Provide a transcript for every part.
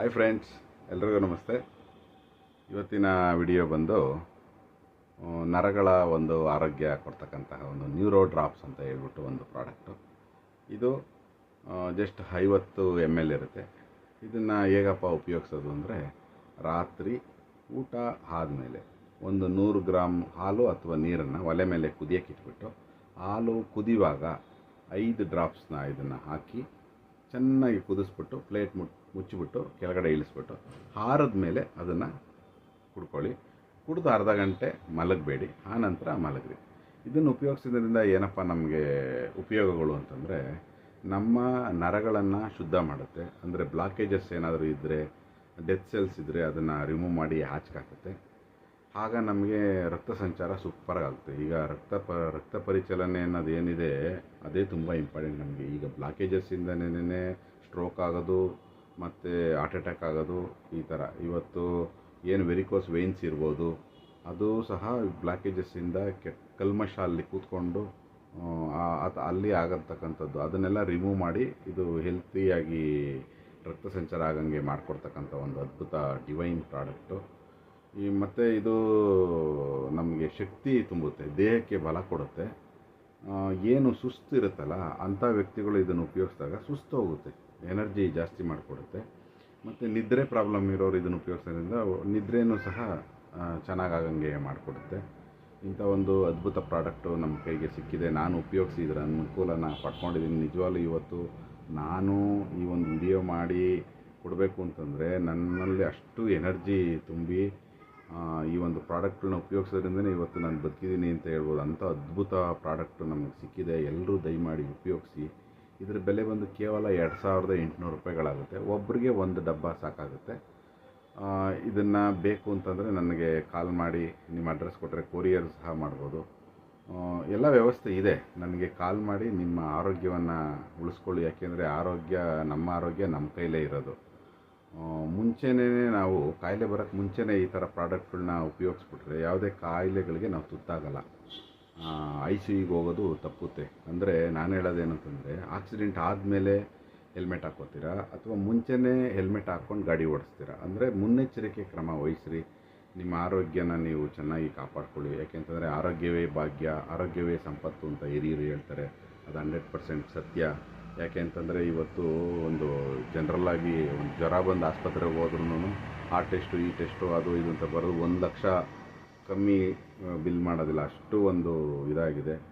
Hi friends ಎಲ್ರಿಗೂ ನಮಸ್ತೆ. ಇವತ್ತಿನ ವಿಡಿಯೋ ಬಂದು ನರಗಳ ಒಂದು ಆರೋಗ್ಯ ಕೊಡ್ತಕ್ಕಂತಹ ಒಂದು ನ್ಯೂರೋ ಡ್ರಾಪ್ಸ್ ಅಂತ ಹೇಳ್ಬಿಟ್ಟು ಒಂದು ಪ್ರಾಡಕ್ಟು ಇದು ಜಸ್ಟ್ ಐವತ್ತು ಎಂ ಎಲ್ ಇರುತ್ತೆ. ಇದನ್ನು ಹೇಗಪ್ಪ ಉಪಯೋಗಿಸೋದು ಅಂದರೆ, ರಾತ್ರಿ ಊಟ ಆದಮೇಲೆ ಒಂದು ನೂರು ಗ್ರಾಮ್ ಹಾಲು ಅಥವಾ ನೀರನ್ನು ಒಲೆ ಮೇಲೆ ಕುದಿಯೋಕ್ಕಿಟ್ಬಿಟ್ಟು ಹಾಲು ಕುದಿಯುವಾಗ ಐದು ಡ್ರಾಪ್ಸ್ನ ಇದನ್ನು ಹಾಕಿ ಚೆನ್ನಾಗಿ ಕುದಿಸ್ಬಿಟ್ಟು, ಪ್ಲೇಟ್ ಮುಟ್ ಮುಚ್ಚಿಬಿಟ್ಟು, ಕೆಳಗಡೆ ಇಳಿಸ್ಬಿಟ್ಟು, ಹಾರದ ಮೇಲೆ ಅದನ್ನು ಕುಡ್ಕೊಳ್ಳಿ. ಕುಡಿದು ಅರ್ಧ ಗಂಟೆ ಮಲಗಬೇಡಿ. ಆನಂತರ ಮಲಗ್ರಿ. ಇದನ್ನು ಉಪಯೋಗಿಸೋದ್ರಿಂದ ಏನಪ್ಪ ನಮಗೆ ಉಪಯೋಗಗಳು ಅಂತಂದರೆ, ನಮ್ಮ ನರಗಳನ್ನು ಶುದ್ಧ ಮಾಡುತ್ತೆ. ಅಂದರೆ ಬ್ಲಾಕೇಜಸ್ ಏನಾದರೂ ಇದ್ದರೆ ಡೆತ್ ಸೆಲ್ಸ್ ಇದ್ದರೆ ಅದನ್ನು ರಿಮೂವ್ ಮಾಡಿ ಆಚಕಾಕುತ್ತೆ ಆಗ ನಮಗೆ ರಕ್ತ ಸಂಚಾರ ಸೂಪರಾಗಿ ಆಗುತ್ತೆ. ಈಗ ರಕ್ತ ಪ, ರಕ್ತ ಪರಿಚಲನೆ ಅನ್ನೋದು ಏನಿದೆ, ಅದೇ ತುಂಬ ಇಂಪಾರ್ಟೆಂಟ್ ನಮಗೆ. ಈಗ ಬ್ಲಾಕೇಜಸ್ಸಿಂದನೇ ಸ್ಟ್ರೋಕ್ ಆಗೋದು, ಮತ್ತು ಹಾರ್ಟ್ ಅಟ್ಯಾಕ್ ಆಗೋದು, ಈ ಥರ ಇವತ್ತು ಏನು ವೆರಿಕೋಸ್ ವೇನ್ಸ್ ಇರ್ಬೋದು, ಅದು ಸಹ ಬ್ಲಾಕೇಜಸ್ಸಿಂದ ಕೆ ಕಲ್ಮಶ ಅಲ್ಲಿ ಕೂತ್ಕೊಂಡು ಅಲ್ಲಿ ಆಗತಕ್ಕಂಥದ್ದು. ಅದನ್ನೆಲ್ಲ ರಿಮೂವ್ ಮಾಡಿ, ಇದು ಹೆಲ್ತಿಯಾಗಿ ರಕ್ತ ಸಂಚಾರ ಆಗಂಗೆ ಮಾಡಿಕೊಡ್ತಕ್ಕಂಥ ಒಂದು ಅದ್ಭುತ ಡಿವೈನ್ ಪ್ರಾಡಕ್ಟು ಈ ಮತ್ತು ಇದು ನಮಗೆ ಶಕ್ತಿ ತುಂಬುತ್ತೆ, ದೇಹಕ್ಕೆ ಬಲ ಕೊಡುತ್ತೆ. ಏನು ಸುಸ್ತು ಇರುತ್ತಲ್ಲ, ಅಂಥ ವ್ಯಕ್ತಿಗಳು ಇದನ್ನು ಉಪಯೋಗಿಸಿದಾಗ ಸುಸ್ತು ಹೋಗುತ್ತೆ, ಎನರ್ಜಿ ಜಾಸ್ತಿ ಮಾಡಿಕೊಡುತ್ತೆ. ಮತ್ತು ನಿದ್ರೆ ಪ್ರಾಬ್ಲಮ್ ಇರೋರು ಇದನ್ನು ಉಪಯೋಗಿಸೋದ್ರಿಂದ ನಿದ್ರೆಯೂ ಸಹ ಚೆನ್ನಾಗಾಗಂಗೆ ಮಾಡಿಕೊಡುತ್ತೆ. ಇಂಥ ಒಂದು ಅದ್ಭುತ ಪ್ರಾಡಕ್ಟು ನಮ್ಮ ಕೈಗೆ ಸಿಕ್ಕಿದೆ, ನಾನು ಉಪಯೋಗಿಸಿ ಇದರ ಅನುಕೂಲನ ಪಡ್ಕೊಂಡಿದ್ದೀನಿ. ನಿಜವಾಗ್ಲೂ ಇವತ್ತು ನಾನು ಈ ಒಂದು ವಿಡಿಯೋ ಮಾಡಿ ಕೊಡಬೇಕು ಅಂತಂದರೆ ನನ್ನಲ್ಲಿ ಅಷ್ಟು ಎನರ್ಜಿ ತುಂಬಿ ಈ ಒಂದು ಪ್ರಾಡಕ್ಟ್ಗಳನ್ನ ಉಪಯೋಗಿಸೋದ್ರಿಂದನೇ ಇವತ್ತು ನಾನು ಬದುಕಿದ್ದೀನಿ ಅಂತ ಹೇಳ್ಬೋದು. ಅಂಥ ಅದ್ಭುತ ಪ್ರಾಡಕ್ಟು ನಮಗೆ ಸಿಕ್ಕಿದೆ. ಎಲ್ಲರೂ ದಯಮಾಡಿ ಉಪಯೋಗಿಸಿ. ಇದರ ಬೆಲೆ ಬಂದು ಕೇವಲ ಎರಡು ಸಾವಿರದ ಎಂಟುನೂರು ರೂಪಾಯಿಗಳಾಗುತ್ತೆ. ಒಬ್ಬರಿಗೆ ಒಂದು ಡಬ್ಬ ಸಾಕಾಗುತ್ತೆ. ಇದನ್ನು ಬೇಕು ಅಂತಂದರೆ ನನಗೆ ಕಾಲ್ ಮಾಡಿ, ನಿಮ್ಮ ಅಡ್ರೆಸ್ ಕೊಟ್ಟರೆ ಕೊರಿಯರ್ ಸಹ ಮಾಡ್ಬೋದು. ಎಲ್ಲ ವ್ಯವಸ್ಥೆ ಇದೆ. ನನಗೆ ಕಾಲ್ ಮಾಡಿ ನಿಮ್ಮ ಆರೋಗ್ಯವನ್ನು ಉಳಿಸ್ಕೊಳ್ಳಿ. ಯಾಕೆಂದರೆ ಆರೋಗ್ಯ ನಮ್ಮ ಆರೋಗ್ಯ ನಮ್ಮ ಕೈಲೇ ಇರೋದು. ಮುಂಚೆನೇ ನಾವು ಕಾಯಿಲೆ ಬರೋಕ್ಕೆ ಮುಂಚೆನೇ ಈ ಥರ ಪ್ರಾಡಕ್ಟ್ಗಳನ್ನ ಉಪಯೋಗಿಸ್ಬಿಟ್ರೆ ಯಾವುದೇ ಕಾಯಿಲೆಗಳಿಗೆ ನಾವು ತುತ್ತಾಗಲ್ಲ. ಐ ಸಿ ಯುಗೆ ಹೋಗೋದು ತಪ್ಪುತ್ತೆ. ಅಂದರೆ ನಾನು ಹೇಳೋದೇನಂತಂದರೆ, ಆಕ್ಸಿಡೆಂಟ್ ಆದಮೇಲೆ ಹೆಲ್ಮೆಟ್ ಹಾಕೋತೀರಾ ಅಥವಾ ಮುಂಚೆನೇ ಹೆಲ್ಮೆಟ್ ಹಾಕ್ಕೊಂಡು ಗಾಡಿ ಓಡಿಸ್ತೀರಾ? ಅಂದರೆ ಮುನ್ನೆಚ್ಚರಿಕೆ ಕ್ರಮ ವಹಿಸ್ರಿ. ನಿಮ್ಮ ಆರೋಗ್ಯನ ನೀವು ಚೆನ್ನಾಗಿ ಕಾಪಾಡ್ಕೊಳ್ಳಿ. ಯಾಕೆಂತಂದರೆ ಆರೋಗ್ಯವೇ ಭಾಗ್ಯ, ಆರೋಗ್ಯವೇ ಸಂಪತ್ತು ಅಂತ ಹಿರಿಯರು ಹೇಳ್ತಾರೆ. ಅದು ಹಂಡ್ರೆಡ್ ಪರ್ಸೆಂಟ್ ಸತ್ಯ. ಯಾಕೆ ಅಂತಂದರೆ ಇವತ್ತು ಒಂದು ಜನರಲ್ಲಾಗಿ ಒಂದು ಜ್ವರ ಬಂದು ಆಸ್ಪತ್ರೆಗೆ ಹೋದ್ರೂ ಆ ಟೆಸ್ಟು, ಈ ಟೆಸ್ಟು, ಅದು, ಇದು ಅಂತ ಬರೋದು ಒಂದು ಲಕ್ಷ ಕಮ್ಮಿ ಬಿಲ್ ಮಾಡೋದಿಲ್ಲ. ಅಷ್ಟು ಒಂದು ಇದಾಗಿದೆ.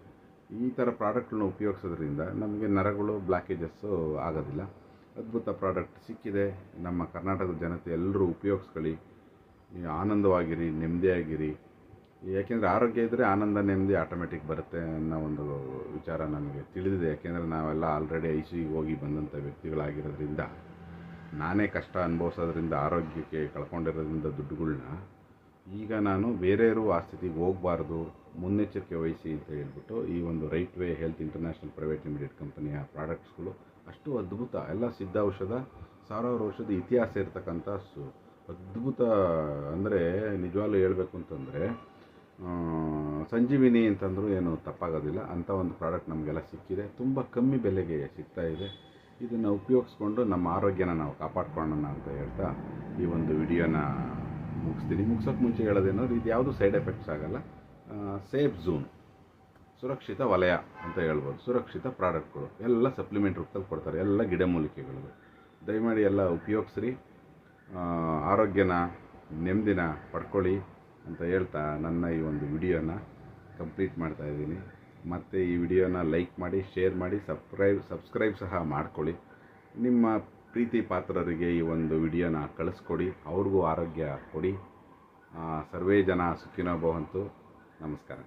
ಈ ಥರ ಪ್ರಾಡಕ್ಟ್ನ ಉಪಯೋಗಿಸೋದ್ರಿಂದ ನಮಗೆ ನರಗಳು ಬ್ಲಾಕೇಜಸ್ಸು ಆಗೋದಿಲ್ಲ. ಅದ್ಭುತ ಪ್ರಾಡಕ್ಟ್ ಸಿಕ್ಕಿದೆ. ನಮ್ಮ ಕರ್ನಾಟಕದ ಜನತೆ ಎಲ್ಲರೂ ಉಪಯೋಗಿಸ್ಕೊಳ್ಳಿ. ಆನಂದವಾಗಿರಿ, ನೆಮ್ಮದಿಯಾಗಿರಿ. ಯಾಕೆಂದರೆ ಆರೋಗ್ಯ ಇದ್ದರೆ ಆನಂದ, ನೆಮ್ಮದಿ ಆಟೋಮೆಟಿಕ್ ಬರುತ್ತೆ ಅನ್ನೋ ಒಂದು ವಿಚಾರ ನನಗೆ ತಿಳಿದಿದೆ. ಯಾಕೆಂದರೆ ನಾವೆಲ್ಲ ಆಲ್ರೆಡಿ ಐ ಸಿ ಹೋಗಿ ಬಂದಂಥ ವ್ಯಕ್ತಿಗಳಾಗಿರೋದ್ರಿಂದ, ನಾನೇ ಕಷ್ಟ ಅನುಭವಿಸೋದ್ರಿಂದ, ಆರೋಗ್ಯಕ್ಕೆ ಕಳ್ಕೊಂಡಿರೋದ್ರಿಂದ ದುಡ್ಡುಗಳ್ನ, ಈಗ ನಾನು ಬೇರೆಯವರು ಆ ಸ್ಥಿತಿಗೆ ಹೋಗಬಾರ್ದು, ಮುನ್ನೆಚ್ಚರಿಕೆ ವಹಿಸಿ ಅಂತ ಹೇಳ್ಬಿಟ್ಟು ಈ ಒಂದು right way health international private limited ಕಂಪನಿಯ ಪ್ರಾಡಕ್ಟ್ಸ್ಗಳು ಅಷ್ಟು ಅದ್ಭುತ, ಎಲ್ಲ ಸಿದ್ಧ ಔಷಧ ಸಾವಿರಾರು ವರ್ಷದ ಇತಿಹಾಸ ಇರತಕ್ಕಂಥ ಸು, ಅದ್ಭುತ ಅಂದರೆ ನಿಜವಾಗ್ಲೂ ಹೇಳಬೇಕು ಅಂತಂದರೆ ಸಂಜೀವಿನಿ ಅಂತಂದರೂ ಏನು ತಪ್ಪಾಗೋದಿಲ್ಲ. ಅಂಥ ಒಂದು ಪ್ರಾಡಕ್ಟ್ ನಮಗೆಲ್ಲ ಸಿಕ್ಕಿದೆ. ತುಂಬ ಕಮ್ಮಿ ಬೆಲೆಗೆ ಸಿಗ್ತಾ ಇದೆ. ಇದನ್ನು ಉಪಯೋಗಿಸ್ಕೊಂಡು ನಮ್ಮ ಆರೋಗ್ಯನ ನಾವು ಕಾಪಾಡ್ಕೊಳ್ಳೋಣ ಅಂತ ಹೇಳ್ತಾ ಈ ಒಂದು ವಿಡಿಯೋನ ಮುಗಿಸ್ತೀನಿ. ಮುಗ್ಸೋಕ್ಕೆ ಮುಂಚೆ ಹೇಳೋದೇನಾದ್ರು ಇದು ಯಾವುದು ಸೈಡ್ ಎಫೆಕ್ಟ್ಸ್ ಆಗಲ್ಲ. ಸೇಫ್ ಝೋನ್, ಸುರಕ್ಷಿತ ವಲಯ ಅಂತ ಹೇಳ್ಬೋದು. ಸುರಕ್ಷಿತ ಪ್ರಾಡಕ್ಟ್ಗಳು, ಎಲ್ಲ ಸಪ್ಲಿಮೆಂಟ್ ರೂಪದಲ್ಲಿ ಕೊಡ್ತಾರೆ. ಎಲ್ಲ ಗಿಡಮೂಲಿಕೆಗಳು ದಯಮಾಡಿ ಎಲ್ಲ ಉಪಯೋಗಿಸ್ರಿ. ಆರೋಗ್ಯನ, ನೆಮ್ಮದಿನ ಪಡ್ಕೊಳ್ಳಿ. ಅಂತ ಹೇಳ್ತಾ ನನ್ನ ಈ ಒಂದು ವಿಡಿಯೋನ ಕಂಪ್ಲೀಟ್ ಮಾಡ್ತಾ ಇದ್ದೀನಿ. ಮತ್ತು ಈ ವಿಡಿಯೋನ ಲೈಕ್ ಮಾಡಿ, ಶೇರ್ ಮಾಡಿ, ಸಬ್ಸ್ಕ್ರೈಬ್ ಸಬ್ಸ್ಕ್ರೈಬ್ ಸಹ ಮಾಡಿಕೊಳ್ಳಿ. ನಿಮ್ಮ ಪ್ರೀತಿ ಪಾತ್ರರಿಗೆ ಈ ಒಂದು ವಿಡಿಯೋನ ಕಳಿಸ್ಕೊಡಿ, ಅವ್ರಿಗೂ ಆರೋಗ್ಯ ಕೊಡಿ. ಸರ್ವೇ ಜನ ಸುಖಿನೋ ಭವಂತು. ನಮಸ್ಕಾರ.